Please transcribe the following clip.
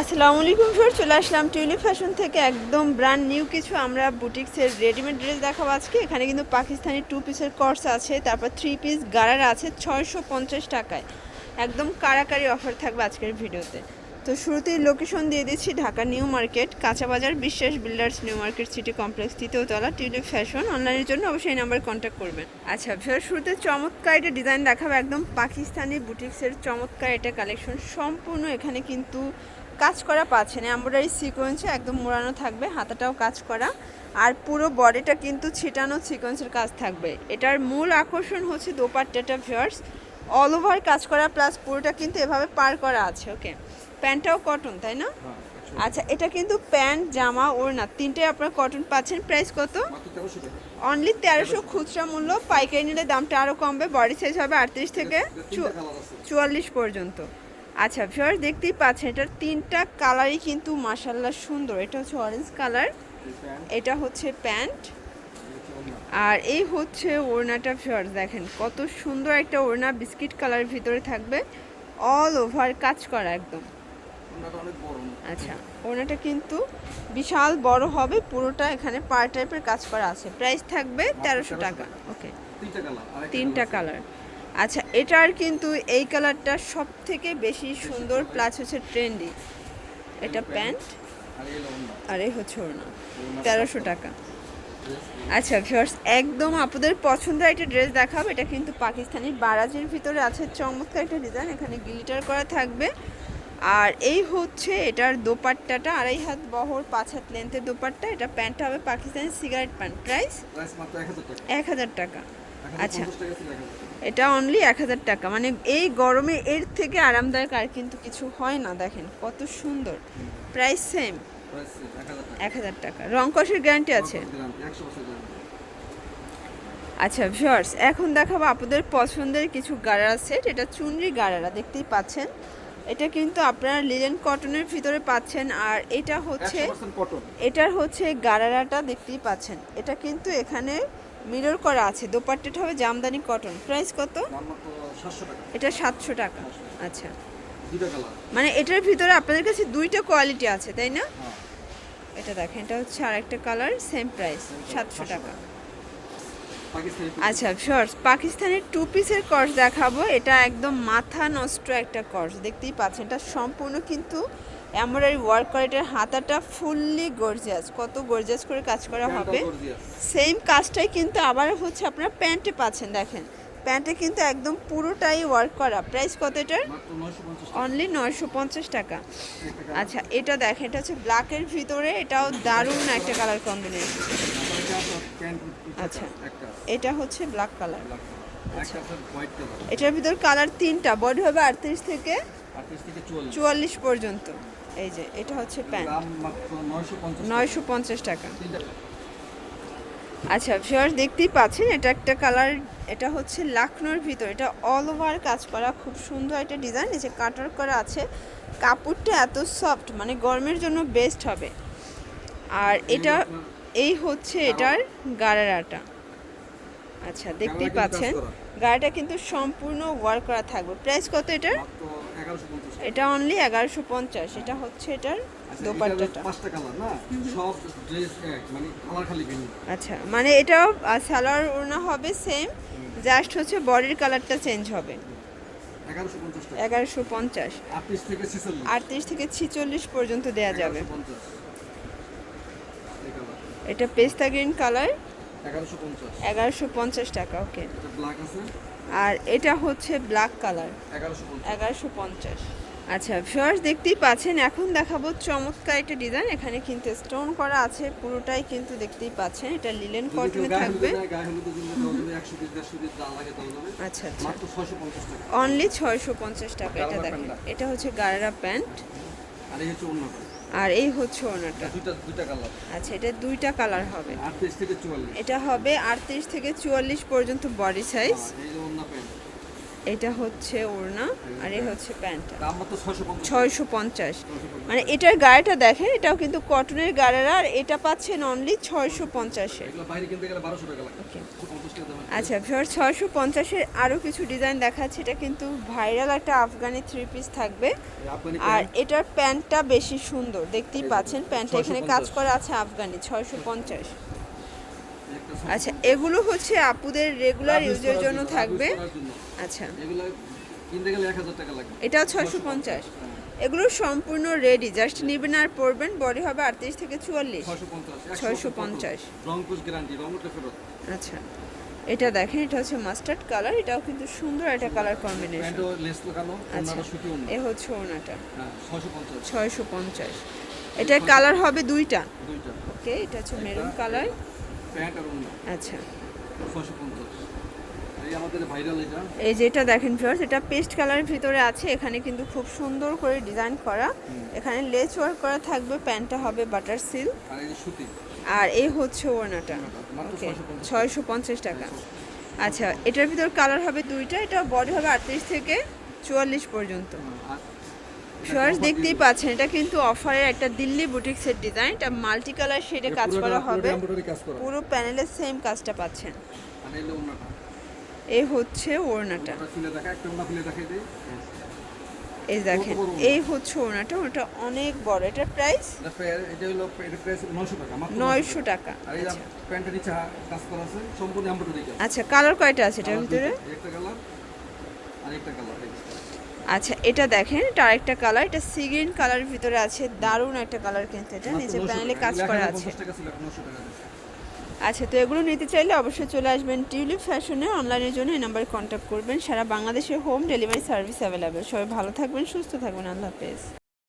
আসসালামু আলাইকুম ফের চলে আসলাম টিউলিপ ফ্যাশন থেকে একদম ব্র্যান্ড নিউ কিছু। আমরা বুটিক্সের রেডিমেড ড্রেস দেখাবো আজকে। এখানে কিন্তু পাকিস্তানি টু পিসের কর্স আছে, তারপর থ্রি পিস গারার আছে, ছয়শো পঞ্চাশ টাকায়। একদম কারাকারি অফার থাকবে আজকের ভিডিওতে তো শুরুতেই লোকেশন দিয়ে দিচ্ছি ঢাকা নিউ মার্কেট। কাঁচা বাজার, Biswas builders new market city complex তৃতীয়তলা tulip fashion. অনলাইনের জন্য অবশ্যই নাম্বারে কন্ট্যাক্ট করবেন। আচ্ছা ফের শুরুতে চমৎকার এটা ডিজাইন দেখাবো। একদম পাকিস্তানি বুটিক্সের চমৎকার এটা কালেকশন সম্পূর্ণ এখানে কিন্তু কাজ করা পাচ্ছেন এমব্রয়ডারি সিকোয়েন্সে একদম মোড়ানো থাকবে, হাতাটাও কাজ করা। আর পুরো বডিটা কিন্তু ছিটানো সিকোয়েন্সের কাজ থাকবে। এটার মূল আকর্ষণ হচ্ছে দোপাট্টাটা, ভিউয়ার্স। অল ওভার কাজ করা প্লাস পুরোটা কিন্তু এভাবে পার করা আছে ওকে প্যান্টটাও কটন তাই না? আচ্ছা এটা কিন্তু প্যান্ট জামা ওড়না তিনটাই আপনারা কটন পাচ্ছেন। প্রাইস কত? অনলি তেরোশো খুচরা মূল্য পাইকারি নিলে দামটা আরও কমবে বডি সাইজ হবে আটত্রিশ থেকে চু- চুয়াল্লিশ পর্যন্ত। আচ্ছা ভিউয়ার দেখতেই পাচ্ছেন এটার তিনটা কালারই কিন্তু মাসাল্লাহ সুন্দর। এটা হচ্ছে অরেঞ্জ কালার এটা হচ্ছে প্যান্ট। আর এই হচ্ছে ওড়নাটা ভিউয়ার দেখেন কত সুন্দর একটা ওড়না বিস্কিট কালারের ভিতরে থাকবে অল ওভার কাজ করা একদম। আচ্ছা ওড়নাটা কিন্তু বিশাল বড় হবে পুরোটা এখানে পার টাইপের কাজ করা আছে। প্রাইস থাকবে তেরোশো টাকা। ওকে তিনটা কালার আচ্ছা এটার কিন্তু এই কালারটা সব থেকে বেশি সুন্দর প্লাস হচ্ছে ট্রেন্ডি এটা প্যান্ট আর এই হচ্ছে ওড়না। তেরোশো টাকা। আচ্ছা ভিউয়ার্স একদম আপনাদের পছন্দের একটা ড্রেস দেখাবো। এটা কিন্তু পাকিস্তানি বারাজের ভিতরে আছে। চমৎকার একটা ডিজাইন এখানে গ্লিটার করা থাকবে। আর এই হচ্ছে এটার দোপাট্টাটা আড়াই হাত বহর পাঁচ হাত লেন্থের দোপাট্টা। এটা প্যান্টটা হবে পাকিস্তানি সিগারেট প্যান্ট প্রাইস এক হাজার টাকা। আচ্ছা। এটা অনলি এক হাজার টাকা। মানে এই গরমে এর থেকে আরামদায়ক আর কিন্তু কিছু হয় না দেখেন কত সুন্দর। প্রাইস সেম এক হাজার টাকা। রং কষের গ্যারান্টি আছে? আচ্ছা ভিউয়ার্স এখন দেখাবো আপনাদের পছন্দের কিছু গারারা সেট এটা চুনরি গারারা দেখতেই পাচ্ছেন। এটা কিন্তু আপনারা লিলেন কটনের ভিতরে পাচ্ছেন আর এটা হচ্ছে এটার হচ্ছে গারারাটা দেখতেই পাচ্ছেন। এটা কিন্তু এখানে মিরর করা আছে দোপাট্টাটা হবে জামদানি কটন প্রাইস কত? এটা সাতশো টাকা। আচ্ছা। মানে এটার ভিতরে আপনাদের কাছে দুইটা কোয়ালিটি আছে তাই না? এটা দেখেন এটা হচ্ছে আরেকটা কালার সেম প্রাইস সাতশো টাকা। আচ্ছা শর্টস পাকিস্তানের টু পিসের কর্স দেখাবো। এটা একদম মাথা নষ্ট একটা কর্স দেখতেই পাচ্ছেন। এটা সম্পূর্ণ কিন্তু এমব্রয়ডারি ওয়ার্ক করা। এটার হাতাটা ফুললি গর্জিয়াস কত গর্জিয়াস করে কাজ করা হবে। সেম কাজটাই কিন্তু আবার হচ্ছে আপনারা প্যান্টে পাচ্ছেন দেখেন। প্যান্টে কিন্তু একদম পুরোটাই ওয়ার্ক করা। প্রাইস কত এটার? অনলি নয়শো পঞ্চাশ টাকা। আচ্ছা এটা দেখেন এটা হচ্ছে ব্ল্যাকের ভিতরে। এটাও দারুণ একটা কালার কম্বিনেশন আচ্ছা এটা হচ্ছে ব্ল্যাক কালার এটার ভিতর কালার তিনটা বডি হবে আটত্রিশ থেকে চুয়াল্লিশ। পর্যন্ত। এই যে এটা হচ্ছে প্যান্ট নয়শো পঞ্চাশ টাকা। আচ্ছা ভিউয়ার্স দেখতেই পাচ্ছেন এটা একটা কালার এটা হচ্ছে লাখনোর ভিতর। এটা অল ওভার কাজ করা খুব সুন্দর একটা ডিজাইন এই যে কাটার করা আছে। কাপড়টা এত সফট মানে গরমের জন্য বেস্ট হবে। আর এটা এই হচ্ছে এটার গারারাটা। আচ্ছা দেখতেই পাচ্ছেন। গাড়িটা কিন্তু সম্পূর্ণ ওয়ার্ক করা থাকবে। প্রাইস কত এটার? এটা অনলি এগারোশো পঞ্চাশ। এটা হচ্ছে এটার দোপাট্টাটা। ড্রেস এক মানে আচ্ছা মানে এটাও সালোয়ার ওড়না হবে সেম জাস্ট হচ্ছে বডির কালারটা চেঞ্জ হবে। এগারোশো পঞ্চাশ আটত্রিশ থেকে ছিচল্লিশ। পর্যন্ত দেওয়া যাবে। এটা পেস্তা গ্রিন কালার এগারোশো পঞ্চাশ। টাকা ওকে। আর এটা হচ্ছে ব্ল্যাক কালার এগারোশো পঞ্চাশ। আচ্ছা ভিউয়ার্স দেখতেই পাচ্ছেন এখন দেখাবো চমৎকার একটা ডিজাইন এখানে কিন্তু স্টোন করা আছে পুরোটাই কিন্তু দেখতেই পাচ্ছেন। এটা লিলেন কটনে থাকবে। আচ্ছা আচ্ছা। অনলি ছয়শো পঞ্চাশ টাকা। এটা দেখেন। এটা হচ্ছে গারারা প্যান্ট। আর এই হচ্ছে অন্য আর এই হচ্ছে ওনাটা। আচ্ছা এটা দুইটা কালার হবে। এটা হবে আটত্রিশ থেকে চুয়াল্লিশ পর্যন্ত বডি সাইজ হ্যাঁ, এই যে অন্য প্যান্ট এটা হচ্ছে ওড়না আর এই হচ্ছে মাত্র ছয়শো পঞ্চাশ। মানে এটার গাড়িটা দেখেন এটাও কিন্তু কটনের গাড়ারা আর এটা পাচ্ছেন অনলি ছয়শো পঞ্চাশে। আচ্ছা ফিওর ছয়শো পঞ্চাশের আরও কিছু ডিজাইন দেখাচ্ছে। এটা কিন্তু ভাইরাল একটা আফগানি থ্রি পিস থাকবে। আর এটার প্যান্টটা বেশি সুন্দর। দেখতেই পাচ্ছেন প্যান্টটা এখানে কাজ করা আছে আফগানি ছয়শো পঞ্চাশ। আচ্ছা এগুলো হচ্ছে আপুদের রেগুলার ইউজের জন্য থাকবে। আচ্ছা। এগুলো কিনতে গেলে এক হাজার টাকা লাগবে। এটাও ছয়শো পঞ্চাশ। এগুলো সম্পূর্ণ রেডি জাস্ট নেবেন আর পরবেন বডি হবে আটত্রিশ থেকে চুয়াল্লিশ। ছয়শো পঞ্চাশ 650 গ্যারান্টি ফেরত। আচ্ছা। এটা দেখেন এটা হচ্ছে মাস্টার্ড কালার এটাও কিন্তু সুন্দর একটা কালার কম্বিনেশন আচ্ছা। এ হচ্ছে ওনাটা। হ্যাঁ ছয়শো পঞ্চাশ। এটার কালার হবে দুইটা। দুইটা। ওকে এটা হচ্ছে মেরুন কালার প্যান্ট আর অন্য। আচ্ছা। এই আমাদের ভাইরাল এটা। এই যেটা দেখেন ফিওর্স এটা পেস্ট কালারের ভিতরে আছে। এখানে কিন্তু খুব সুন্দর করে ডিজাইন করা। এখানে লেস ওয়ার্ক করা থাকবে প্যান্টটা হবে বাটার সিল আর এই সুতি। আর এই হচ্ছে ওড়নাটা। ওকে 650 ছয়শো পঞ্চাশ। টাকা। আচ্ছা এটার ভিতর কালার হবে দুইটা। এটা বডি হবে আটত্রিশ থেকে চুয়াল্লিশ পর্যন্ত। আর ফিওর্স দেখতেই পাচ্ছেন এটা কিন্তু অফারের একটা দিল্লি বুটিক্সের ডিজাইন এটা মাল্টি কালার শেডে কাজ করা হবে। পুরো প্যানেলের সেম কাজটা পাচ্ছেন। এই ওনাটা এই হচ্ছে ওড়নাটা। এই দেখেন? এই হচ্ছে ওড়নাটা ওটা অনেক বড়। এটার প্রাইস এটা হলো প্রাইস 900 টাকা মাত্র নয়শো টাকা। আর এই আচ্ছা। প্যান্টের নিচে কাজ করা আছে সম্পূর্ণ এমব্রয়ডারি আচ্ছা কালার কয়টা আছে এটার ভিতরে? একটা কালার আর একটা কালার আচ্ছা এটা দেখেন এটা আরেকটা কালার এটা সি গ্রিন কালারের ভিতরে আছে দারুণ একটা কালার কিন্তু এটা নিচে প্যানেলে কাজ করা আছে। টাকা ছিল 900 টাকা দিচ্ছে। আচ্ছা তো এগুলো নিতে চাইলে অবশ্যই চলে আসবেন টিউলিপ ফ্যাশনে অনলাইনের জন্য এই নাম্বারে কন্ট্যাক্ট করবেন। সারা বাংলাদেশে হোম ডেলিভারি সার্ভিস অ্যাভেলেবেল সবাই ভালো থাকবেন সুস্থ থাকবেন। আল্লাহ হাফেজ।